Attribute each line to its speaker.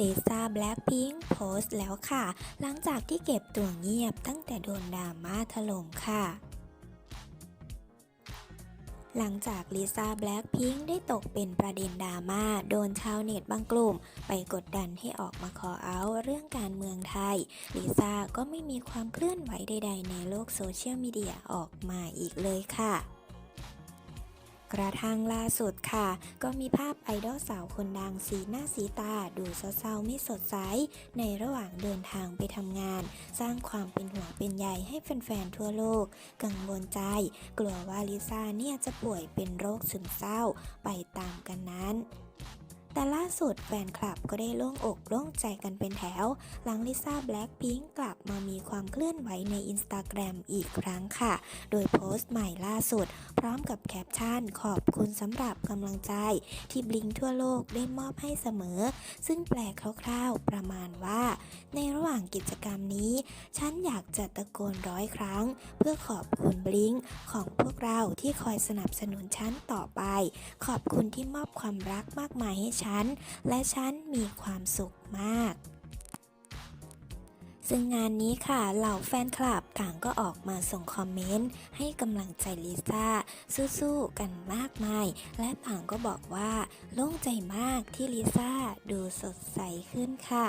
Speaker 1: ลิซ่าแบล็คพิงค์โพสต์แล้วค่ะ หลังจากที่เก็บตัวเงียบตั้งแต่โดนดราม่าถล่มค่ะหลังจากลิซ่าแบล็คพิงค์ได้ตกเป็นประเด็นดราม่าโดนชาวเน็ตบางกลุ่ม ไปกดดันให้ออกมาขอเอาเรื่องการเมืองไทยลิซ่าก็ไม่มีความเคลื่อนไหวใดๆในโลกโซเชียลมีเดียออกมาอีกเลยค่ะ กระทั่งล่าสุดค่ะ ก็มีภาพไอดอลสาวคนดังสีหน้าสีตาดูเศร้าๆไม่สดใส ในระหว่างเดินทางไปทำงาน สร้างความเป็นห่วงเป็นใยให้แฟนๆทั่วโลก กังวลใจ กลัวว่าลิซ่าเนี่ยจะป่วยเป็นโรคซึมเศร้าไปตามกันนั้น แต่ล่าสุดแฟนคลับก็ได้โล่งอกโล่งใจกันเป็นแถว หลังลิซ่าแบล็คพิงกลับมามีความเคลื่อนไหวในอินสตาแกรมอีกครั้งค่ะ โดยโพสต์ใหม่ล่าสุด พร้อมกับแคปชั่นขอบคุณสำหรับกำลังใจ ที่บลิงทั่วโลกได้มอบให้เสมอ ซึ่งแปลคร่าวๆ ประมาณว่า ในระหว่างกิจกรรมนี้ ฉันอยากจะตะโกนร้อยครั้ง เพื่อขอบคุณบลิงของพวกเราที่คอยสนับสนุนฉันต่อไป ขอบคุณที่มอบความรักมากมายให้ฉัน และฉันมีความสุขมาก ซึ่งงานนี้ค่ะเหล่าแฟนคลับต่างก็ออกมาส่งคอมเมนต์ ให้กำลังใจลิซ่าสู้ๆกันมากมาย และต่างก็บอกว่าโล่งใจมากที่ลิซ่าดูสดใสขึ้นค่ะ